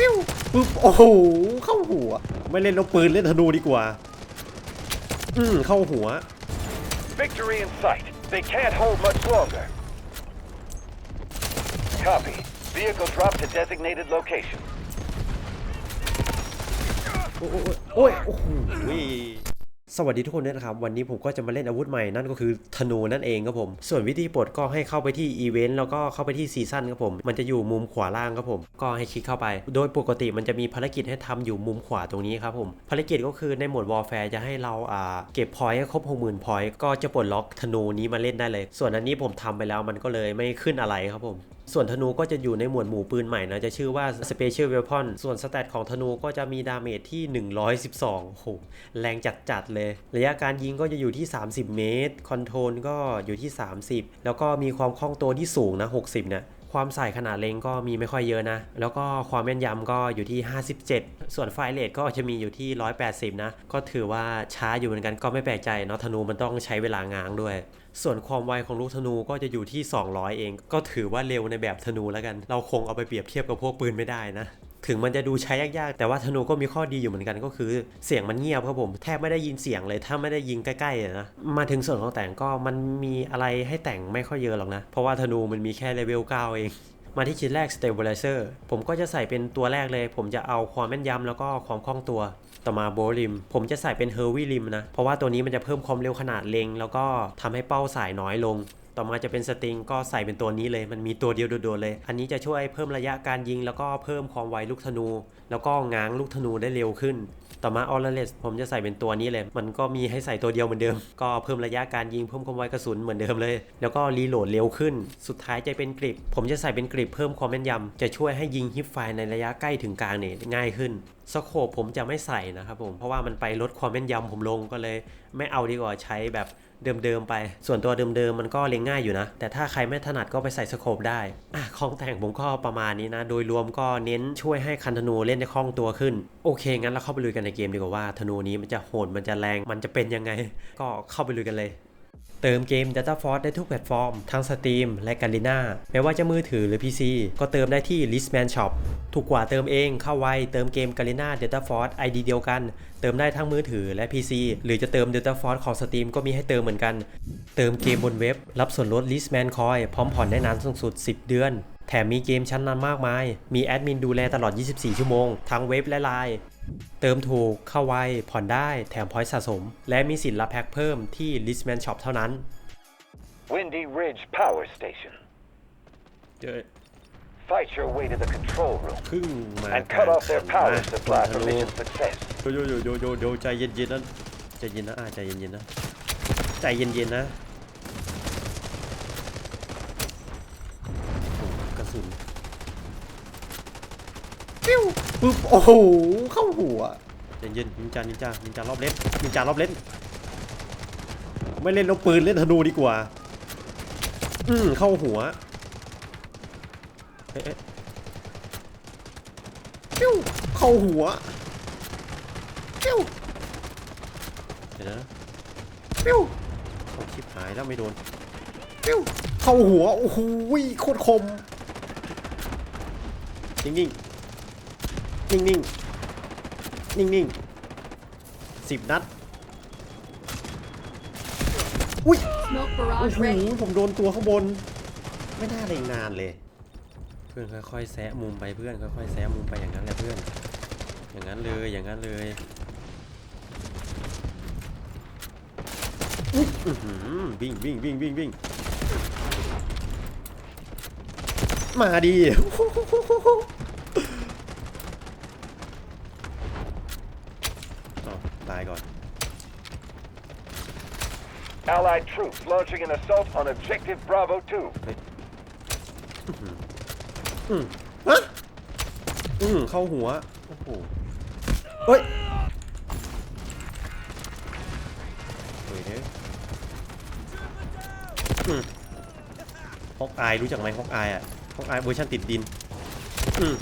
ปิ้วปึ๊บโอ้โหเข้าหัว ไม่เล่นลูกปืนเล่นธนูดีกว่า อืมเข้าหัว Victory in sight. They can't hold much longer. Copy. Vehicle drop to designated location. โอ้ยโอ้ยโอ้โห สวัสดีทุกคนด้วยนะครับ วันนี้ผมก็จะมาเล่นอาวุธใหม่นั่นก็คือธนูนั่นเองครับผม ส่วนวิธีปลดก็ให้เข้าไปที่อีเวนต์แล้วก็เข้าไปที่ซีซั่นครับผม มันจะอยู่มุมขวาล่างครับผม ก็ให้คลิกเข้าไป โดยปกติมันจะมีภารกิจให้ทำอยู่มุมขวาตรงนี้ครับผม ภารกิจก็คือในโหมดวอลแฟร์จะให้เราอ่าเก็บพอยต์ให้ครบ60,000พอยต์ก็จะปลดล็อกธนูนี้มาเล่นได้เลย ส่วนอันนี้ผมทำไปแล้วมันก็เลยไม่ขึ้นอะไรครับผม ส่วนธนูก็จะอยู่ในหมวดหมู่ปืนใหม่นะ จะชื่อว่า Special Weapon ส่วนสเตตของธนูก็จะมีดาเมจที่ 112โอ้โหแรงจัดๆเลย ระยะการยิงก็จะอยู่ที่ 30 เมตร คอนโทรลก็อยู่ที่ 30 แล้วก็มีความคล่องตัวที่สูงนะ 60เนี่ยความใส่ขนาดเล็งก็มีไม่ค่อยเยอะนะ แล้วก็ความแม่นยำก็อยู่ที่ 57 ส่วนไฟเรทก็จะมีอยู่ที่ 180 นะ ก็ถือว่าช้าอยู่เหมือนกันก็ไม่แปลกใจเนาะธนูมันต้องใช้เวลาง้างด้วย ส่วนความไวของลูกธนูก็จะอยู่ที่ 200 เอง ก็ถือว่าเร็วในแบบธนูแล้วกัน เราคงเอาไปเปรียบเทียบกับพวกปืนไม่ได้นะ ถึงมันจะดูใช้ยากๆ แต่ว่าธนูก็มีข้อดีอยู่เหมือนกันก็คือ เสียงมันเงียบครับผม แทบไม่ได้ยินเสียงเลย ถ้าไม่ได้ยิงใกล้ๆนะ มาถึงส่วนของแต่งก็มันมีอะไรให้แต่งไม่ค่อยเยอะหรอกนะ เพราะว่าธนูมันมีแค่เลเวล9เองมาที่ชิ้นแรก Stabilizer ผมก็จะใส่เป็นตัวแรกเลย ผมจะเอาความแม่นยำแล้วก็ความคล่องตัว ต่อมาโบลิม ผมจะใส่เป็นเฮอร์วี่ริมนะ เพราะว่าตัวนี้มันจะเพิ่มความเร็วขนาดเล็ง แล้วก็ทำให้เป้าสายน้อยลง ต่อมาจะเป็นสตริงก็ใส่เป็นตัวนี้เลย มันมีตัวเดียวโดดๆเลย อันนี้จะช่วยเพิ่มระยะการยิง แล้วก็เพิ่มความไวลูกธนู แล้วก็ง้างลูกธนูได้เร็วขึ้น ต่อมาออร์เลสผมจะใส่เป็นตัวนี้เลย มันก็มีให้ใส่ตัวเดียวเหมือนเดิม ก็เพิ่มระยะการยิงเพิ่มความไวกระสุนเหมือนเดิมเลย แล้วก็รีโหลดเร็วขึ้น สุดท้ายจะเป็นกริปผมจะใส่เป็นกริปเพิ่มความแม่นยำจะช่วยให้ยิงฮิปไฟในระยะใกล้ถึงกลางเนี่ยง่ายขึ้น สโคปผมจะไม่ใส่นะครับผม เพราะว่ามันไปลดความแม่นยำผมลงก็เลย ไม่เอาดีกว่าใช้แบบเดิมๆไป ส่วนตัวเดิมๆมันก็เล็งง่ายอยู่นะ แต่ถ้าใครไม่ถนัดก็ไปใส่สโคปได้อะของแต่งผมก็ประมาณนี้นะ โดยรวมก็เน้นช่วยให้คันธนูเล่นได้คล่องตัวขึ้น โอเค งั้นเราเข้าไปลุยกันในเกมดีกว่าว่าธนูนี้มันจะโหดมันจะแรงมันจะเป็นยังไง ก็เข้าไปลุยกันเลย เติมเกม Data Force ได้ทุกแพลตฟอร์ม ทั้ง Steam และ Garena ไม่ว่าจะมือถือหรือ PC ก็เติมได้ที่ Listman Shop ถูกกว่าเติมเองเข้าไวเติมเกม Garena Data Force ID เดียวกัน เติมได้ทั้งมือถือและ PC หรือจะเติม Data Force ของ Steam ก็มีให้เติมเหมือนกัน เติมเกมบนเว็บ รับส่วนลด Listman Coin พร้อมผ่อนได้นานสูงสุด 10 เดือนแถมมีเกมชั้นนำมากมาย มีแอดมินดูแลตลอด 24 ชั่วโมง ทั้งเว็บและไลน์เติมถูกเข้าไว ผ่อนได้แถมพอยต์สะสม และมีสิทธิ์รับแพ็คเพิ่มที่ Listman Shop เท่านั้น Windy Ridge Power Station. เจอ Fight your way to the control room พึ่งมา and cut off their power ธ supply for นู mission success. โยโยโยโยโยใจเย็นๆนะใจเย็นนะอ่าใจเย็นๆนะใจเย็นๆนะโอ้กระสุน ปิ้วปึ๊บโอ้โหเข้าหัวใจเย็นนินจานินจานินจารอบเล่นนินจารอบเล่น ไม่เล่นลูกปืนเล่นธนูดีกว่า อืมเข้าหัวเอ๊ะเอ๊ะปิ้วเข้าหัวปิ้วเดี๋ยวนะปิ้วเอาคลิปหายแล้วไม่โดนปิ้วเข้าหัวโอ้โหโคตรคมนิ่งนิ่ง นิ่งนิ่งนิ่งนิ่งสิบนัด อุ้ย Smoke โอ้ barrage โห ready. ผมโดนตัวข้างบน ไม่น่าเล็งนานเลย เพื่อนค่อยๆแซะมุมไปเพื่อนค่อยๆแซะมุมไปอย่างนั้นแหละเพื่อน อย่างนั้นเลยอย่างนั้นเลยอุ๊ยอื้อหือวิ่งวิ่งวิ่งวิ่งวิ่งมาดีอ๋อตายก่อน Allied troops launching an assault on Objective Bravo 2. อืมฮะอืมเข้าหัว โอ้โหเฮ้ยเฮ้ยเนี่ยอืมฮอกอายรู้จักไหมฮอกอายอะฮอกอายเวอร์ชันติดดิน อืม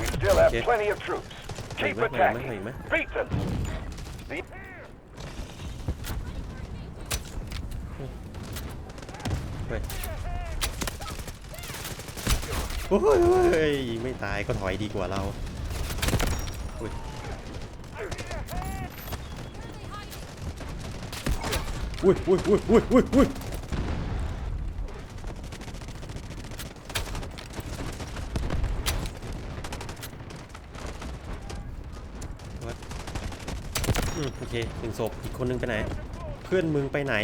We still have Okay. plenty of troops. Keep ไ attacking. Beat them. โอ้ยไม่ตายก็ถอยดีกว่าเราอุ้ยอุ้ยอุ้ยอุ้ยอุ้ยอุ้ย หนึ่งศพอีกคนนึงไปไหน เพื่อนมึงไปไหน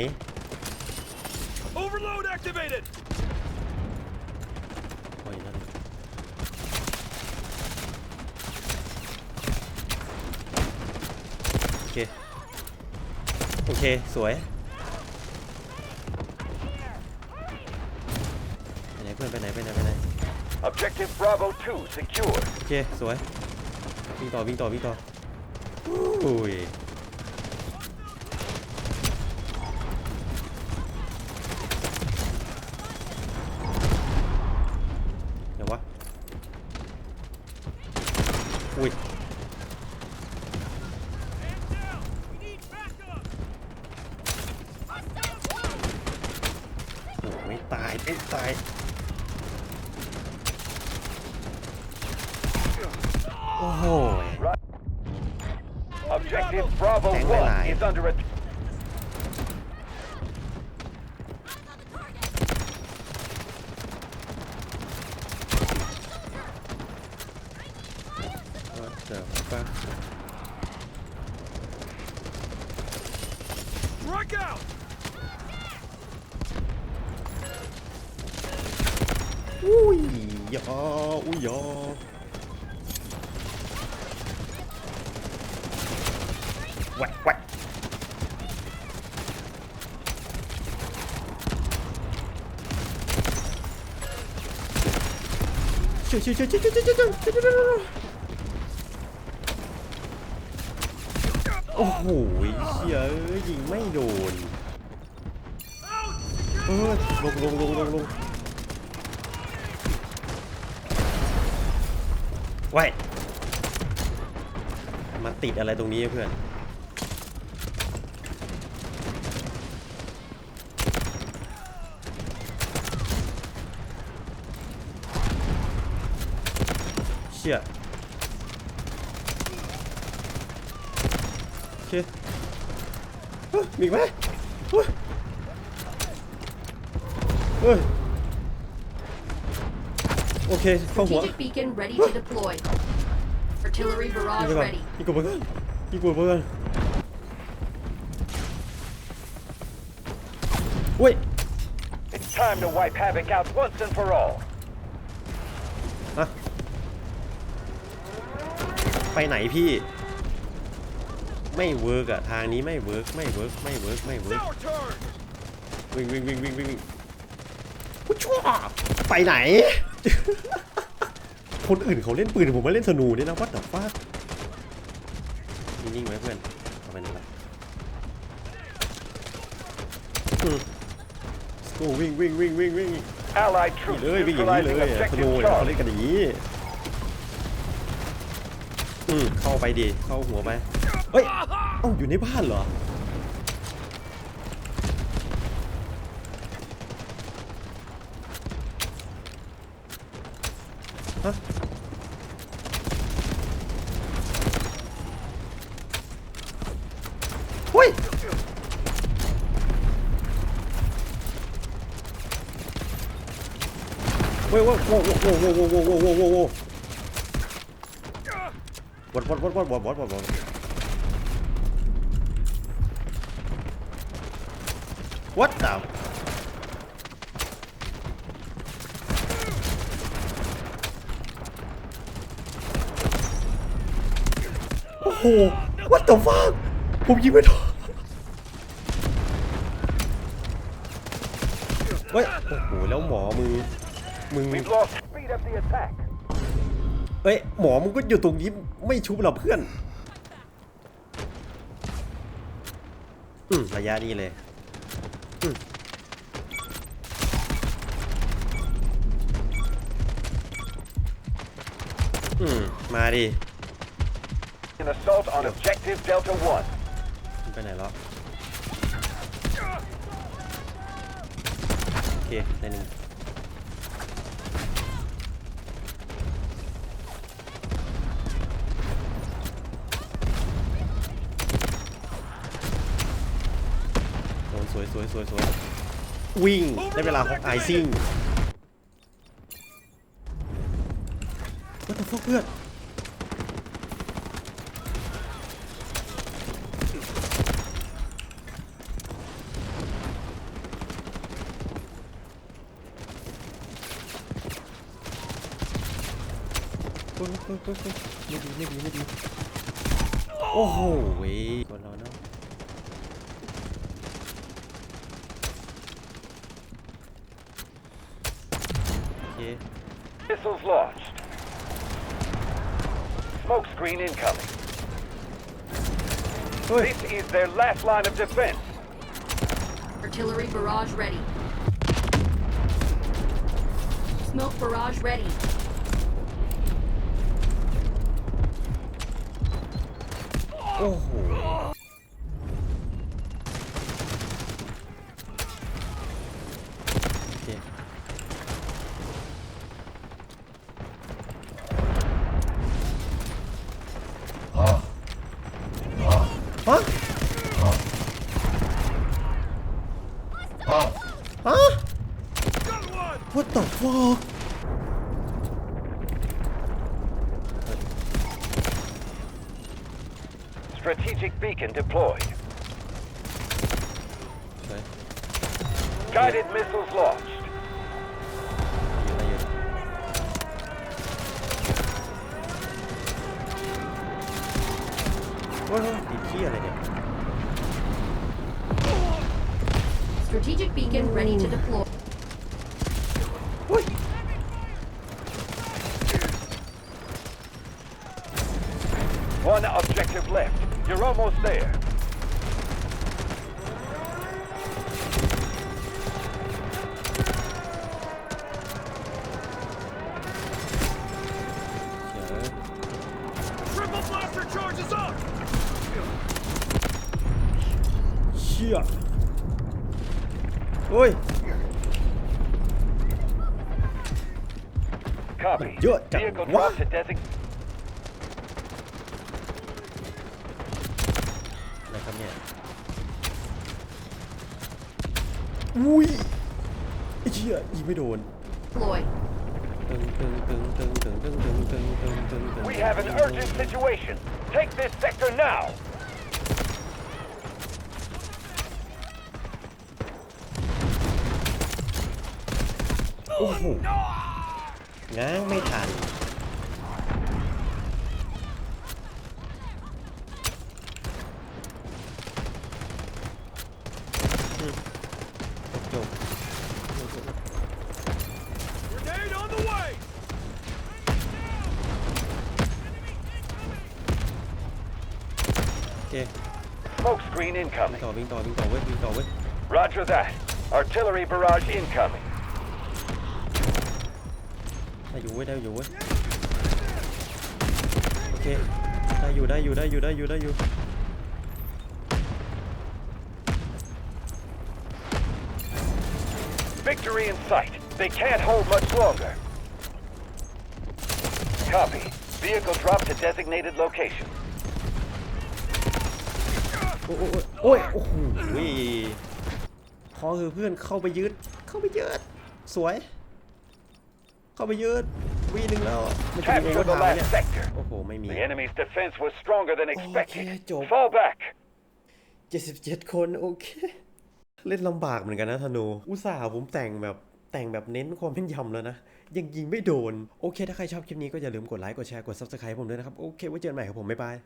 Overload activated! โอ้ยนั่นโอเค โอเค สวยไปไหนเพื่อนไปไหนไปไหนไปไหน Objective Bravo 2 secured. โอเค สวย วิ่งต่อวิ่งต่อวิ่งต่ออุ้ยเดี๋ยววะ อุ้ย โอ้ไม่ตาย ไม่ตาย โอ้โห Objective Bravo Hang 1 on. is under attack. ว่าเดี๋ยวป่ะ Strike out! อุ้ยยออุ้ยยอ แหวกแหวกเชื่อเชื่อเชื่อเชื่อเชื่อเชื่อเชื่อเชื่อเชื่อเชื่อโอ้โหเชี่ยเอ้ยยิงไม่โดนเออลงลงลงลงลงไว้มาติดอะไรตรงนี้เพื่อน เชี่ยโอเคเฮ้ยมีอีกไหมเฮ้ยเฮ้ยโอเค เข้าหัว Strategic beacon ready to deploy. Artillery ยิง barrage ไปก่อน ready. ยิงกูไปก่อนยิงกูไปก่อนอุ้ย It's time to wipe havoc out once and for all. ไปไหนพี่ ไม่เวิร์กอะทางนี้ไม่เวิร์กไม่เวิร์กไม่เวิร์กไม่เวิร์ก It's our turn! วิ่งวิ่งวิ่งวิ่งวิ่งวิ่งผู้ชั่วไปไหน คนอื่นเขาเล่นปืนผมมาเล่นธนูเนี่ยนะวัดดับฟ้านิ่งๆไว้เพื่อนเอาไปไหนละอืมโอ้วิ่งวิ่งวิ่งวิ่งวิ่ง Allied นี่ troops เลยวิ่งอย่างนี้เลย neutralizing อะธนู objective เนี่ยเขา Charlie. เล่นกันอย่างนี้ อืมเข้าไปดิเข้าหัวไปเฮ้ยเอ้าอยู่ในบ้านเหรอฮะเฮ้ยเว้ยเว้ยโว้โว้โว้โว้โว้โว้โว้ โว้โว้โว้วัดวัดวัดวัดวัดวัดวัดวัดวัดดาวโอ้โห what the fuck ผมยิงไม่โดนเฮ้ย โอ้โห แล้วหมอมึงมึง We've lost speed of the attack. เอ้ยหมอมึงก็อยู่ตรงนี้ไม่ชุบเราเพื่อน อืมระยะนี้เลยอืมอืมมาดิ An assault on objective Delta 1. มึงไปไหนแล้วโอเคได้หนึ่ง สวยสวยสวยวิ่ง ได้เวลาของไอซิ่งว่าแต่พวกเพื่อนไม่ดีไม่ดีไม่ดีโอ้โหเว้ย Smoke screen incoming. Oy. This is their last line of defense. Artillery barrage ready. Smoke barrage ready. Oh. What the fuck? Strategic beacon deployed. Okay. Guided missiles launched. Strategic beacon ready to deploy. Uy. One objective left. You're almost there. Oi! Copy. You're done. Vehicle What? drop to design. อะไรครับเนี่ย อุ้ยไอ้เชี่ยยิงไม่โดน Deploy. ตึงตึงตึงตึงตึงตึงตึงตึงตึงตึงตึง We have an urgent situation. Take this sector now. โอ้โห ง้างไม่ทันอืมจบ Grenade on the way! โอเค Smoke screen วิ่ง incoming. ต่อวิ่งต่อวิ่งต่อเว้ยวิ่งต่อเว้ย Roger that. Artillery barrage incoming. ได้อยู่เว้ยได้อยู่เว้ยโอเคได้อยู่ได้อยู่ได้อยู่ได้อยู่ได้อยู่ Victory in sight. They can't hold much longer. Copy. Vehicle drop to designated location. โอ้โอ้โอ้ยโอ้โหพอคือเพื่อนเข้าไปยึดเข้าไปยึดสวย เข้าไปยึดวีหนึ่งแล้วมันจะมีโอเวอ Capture ร์ the ไทม์เนี่ย last sector. โอ้โหไม่มี The enemy's defense was stronger than expected. Okay, Joe. Fall back. 77 คนโอเค เล่นลำบากเหมือนกันนะธนู อุตส่าห์ผมแต่งแบบแต่งแบบเน้นความแม่นยำแล้วนะ ยังยิงไม่โดน โอเค ถ้าใครชอบคลิปนี้ก็อย่าลืมกดไลค์ กดแชร์ กด subscribe ผมด้วยนะครับ โอเค ไว้เจอกันใหม่ครับผม บ๊ายบาย